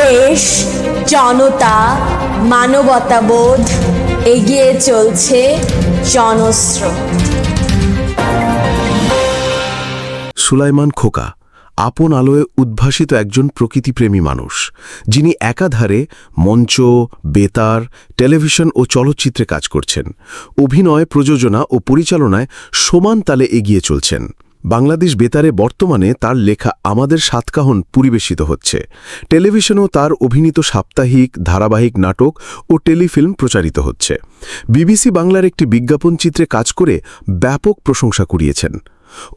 দেশ, জনতা, মানবতাবোধ এগিয়ে চলছে জনস্রোত। সুলাইমান খোকা, আপন আলোয় উদ্ভাসিত একজন প্রকৃতিপ্রেমী মানুষ, যিনি একাধারে মঞ্চ, বেতার, টেলিভিশন ও চলচ্চিত্রে কাজ করছেন। অভিনয়, প্রযোজনা ও পরিচালনায় সমান তালে এগিয়ে চলছেন। বাংলাদেশ বেতারে বর্তমানে তার লেখা আমাদের সাতকাহন পরিবেশিত হচ্ছে। টেলিভিশনেও তার অভিনীত সাপ্তাহিক, ধারাবাহিক নাটক ও টেলিফিল্ম প্রচারিত হচ্ছে। বিবিসি বাংলার একটি বিজ্ঞাপন চিত্রে কাজ করে ব্যাপক প্রশংসা কুড়িয়েছেন।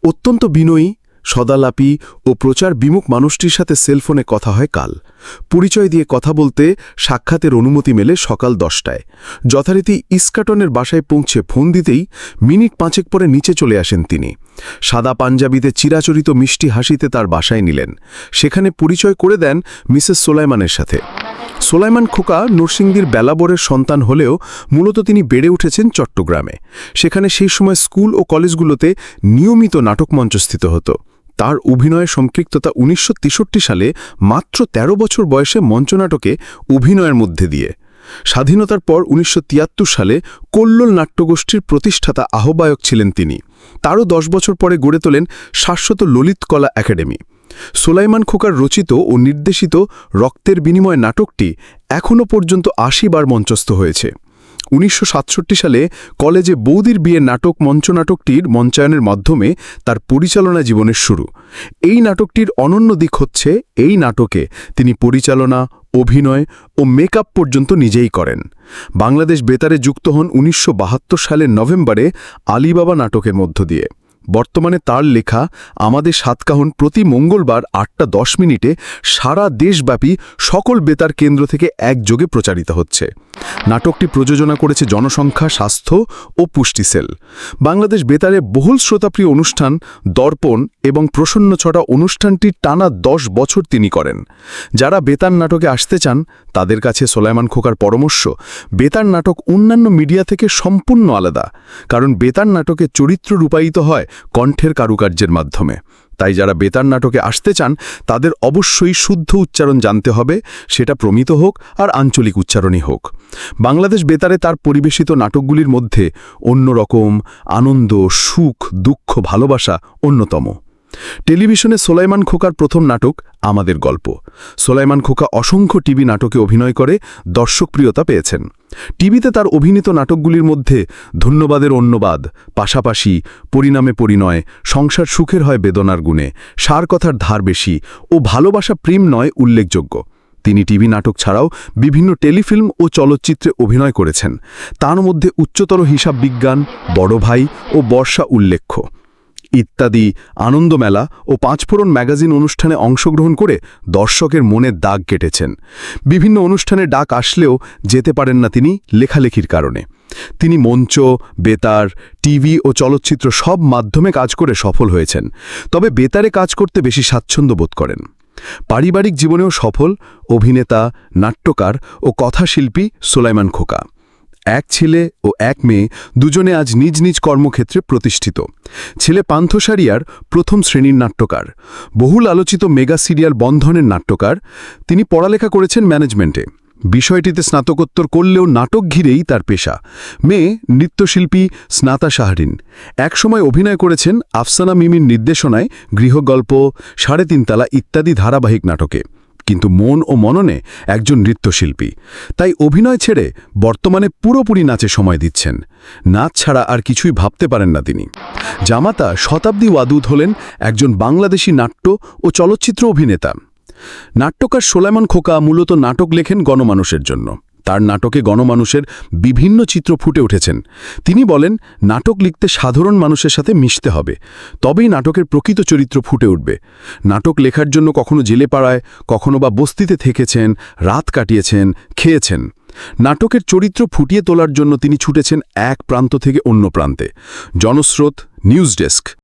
অত্যন্ত বিনয়ী সদালাপি ও প্রচার বিমুখ মানুষটির সাথে সেলফোনে কথা হয় কাল। পরিচয় দিয়ে কথা বলতে সাক্ষাতের অনুমতি মেলে সকাল দশটায়। যথারীতি ইস্কাটনের বাসায় পৌঁছে ফোন দিতেই মিনিট পাঁচেক পরে নিচে চলে আসেন তিনি। সাদা পাঞ্জাবিতে চিরাচরিত মিষ্টি হাসিতে তার বাসায় নিলেন। সেখানে পরিচয় করে দেন মিসেস সোলাইমানের সাথে। সোলাইমান খোকা নরসিংদীর বেলাবরের সন্তান হলেও মূলত তিনি বেড়ে উঠেছেন চট্টগ্রামে। সেখানে সেই সময় স্কুল ও কলেজগুলোতে নিয়মিত নাটক মঞ্চস্থিত হতো। তার অভিনয়ের সম্পৃক্ততা উনিশশো সালে মাত্র ১৩ বছর বয়সে মঞ্চনাটকে অভিনয়ের মধ্যে দিয়ে। স্বাধীনতার পর উনিশশো তিয়াত্তর সালে কল্লোল নাট্যগোষ্ঠীর প্রতিষ্ঠাতা আহ্বায়ক ছিলেন তিনি। তারও দশ বছর পরে গড়ে তোলেন শাশ্বত ললিত কলা একাডেমি। সোলাইমান খোকার রচিত ও নির্দেশিত রক্তের বিনিময় নাটকটি এখনও পর্যন্ত আশি বার মঞ্চস্থ হয়েছে। উনিশশো সাতষট্টি সালে কলেজে বৌদির বিয়ের নাটক মঞ্চনাটকটির মঞ্চায়নের মাধ্যমে তার পরিচালনা জীবনের শুরু। এই নাটকটির অনন্য দিক হচ্ছে এই নাটকে তিনি পরিচালনা, অভিনয় ও মেকআপ পর্যন্ত নিজেই করেন। বাংলাদেশ বেতারে যুক্ত হন উনিশশো বাহাত্তর সালের নভেম্বরে আলিবাবা নাটকের মধ্য দিয়ে। বর্তমানে তার লেখা আমাদের সাতকাহন প্রতি মঙ্গলবার আটটা দশ মিনিটে সারা দেশব্যাপী সকল বেতার কেন্দ্র থেকে একযোগে প্রচারিত হচ্ছে। নাটকটি প্রযোজনা করেছে জনসংখ্যা, স্বাস্থ্য ও পুষ্টি সেল। বাংলাদেশ বেতারে বহুল শ্রোতাপ্রিয় অনুষ্ঠান, দর্পণ এবং প্রসন্ন ছটা অনুষ্ঠানটি টানা দশ বছর তিনি করেন। যারা বেতার নাটকে আসতে চান, তাদের কাছে সোলাইমান খোকার পরামর্শ, বেতার নাটক অন্যান্য মিডিয়া থেকে সম্পূর্ণ আলাদা। কারণ বেতার নাটকে চরিত্র রূপায়িত হয় কণ্ঠের কারুকার্যের মাধ্যমে। তাই যারা বেতার নাটকে আসতে চান, তাদের অবশ্যই শুদ্ধ উচ্চারণ জানতে হবে, সেটা প্রমিত হোক আর আঞ্চলিক উচ্চারণই হোক। বাংলাদেশ বেতারে তার পরিবেশিত নাটকগুলির মধ্যে অন্যরকম আনন্দ, সুখ, দুঃখ, ভালোবাসা অন্যতম। টেলিভিশনে সোলাইমান খোকার প্রথম নাটক, আমাদের গল্প। সোলাইমান খোকা অসংখ্য টিভি নাটকে অভিনয় করে, দর্শকপ্রিয়তা পেয়েছেন। টিভিতে তার অভিনীত নাটকগুলির মধ্যে ধন্যবাদের অন্যবাদ, পাশাপাশি পরিণামে পরিণয়, সংসার সুখের হয় বেদনার গুণে সার কথার ধার বেশি ও ভালোবাসা প্রেম নয় উল্লেখযোগ্য। তিনি টিভি নাটক ছাড়াও বিভিন্ন টেলিফিল্ম ও চলচ্চিত্রে অভিনয় করেছেন। তার মধ্যে উচ্চতর হিসাব বিজ্ঞান বড় ভাই ও বর্ষা উল্লেখ্য। ইত্যাদি আনন্দমেলা ও পাঁচফোড়ন ম্যাগাজিন অনুষ্ঠানে অংশগ্রহণ করে দর্শকের মনে দাগ কেটেছেন। বিভিন্ন অনুষ্ঠানে ডাক আসলেও যেতে পারেন না তিনি লেখালেখির কারণে। তিনি মঞ্চ, বেতার, টিভি ও চলচ্চিত্র সব মাধ্যমে কাজ করে সফল হয়েছেন, তবে বেতারে কাজ করতে বেশি স্বাচ্ছন্দ্য বোধ করেন। পারিবারিক জীবনেও সফল অভিনেতা, নাট্যকার ও কথাশিল্পী সোলাইমান খোকা। এক ছেলে ও এক মেয়ে দুজনে আজ নিজ নিজ কর্মক্ষেত্রে প্রতিষ্ঠিত। ছেলে পান্থসারিয়ার প্রথম শ্রেণির নাট্যকার। বহুল আলোচিত মেগা সিরিয়াল বন্ধনের নাট্যকার। তিনি পড়ালেখা করেছেন ম্যানেজমেন্টে। বিষয়টিতে স্নাতকোত্তর করলেও নাটক ঘিরেই তার পেশা। মেয়ে, নৃত্যশিল্পী স্নাতা শাহরিন একসময় অভিনয় করেছেন আফসানা মিমির নির্দেশনায় গৃহগল্প, সাড়ে তিনতলা ইত্যাদি ধারাবাহিক নাটকে। কিন্তু মন ও মননে একজন নৃত্যশিল্পী। তাই অভিনয় ছেড়ে বর্তমানে পুরোপুরি নাচে সময় দিচ্ছেন। নাচ ছাড়া আর কিছুই ভাবতে পারেন না তিনি। জামাতা শতাব্দী ওয়াদুদ হলেন একজন বাংলাদেশি নাট্য ও চলচ্চিত্র অভিনেতা। নাট্যকার সোলাইমান খোকা মূলত নাটক লেখেন গণমানুষের জন্য। তার নাটকে গণমানুষের বিভিন্ন চিত্র ফুটে উঠেছেন। তিনি বলেন, নাটক লিখতে সাধারণ মানুষের সাথে মিশতে হবে, তবেই নাটকের প্রকৃত চরিত্র ফুটে উঠবে। নাটক লেখার জন্য কখনো জেলে পাড়ায়, কখনো বা বস্তিতে থেকেছেন, রাত কাটিয়েছেন, খেয়েছেন। নাটকের চরিত্র ফুটিয়ে তোলার জন্য তিনি ছুটেছেন এক প্রান্ত থেকে অন্য প্রান্তে। Janasrot, news desk.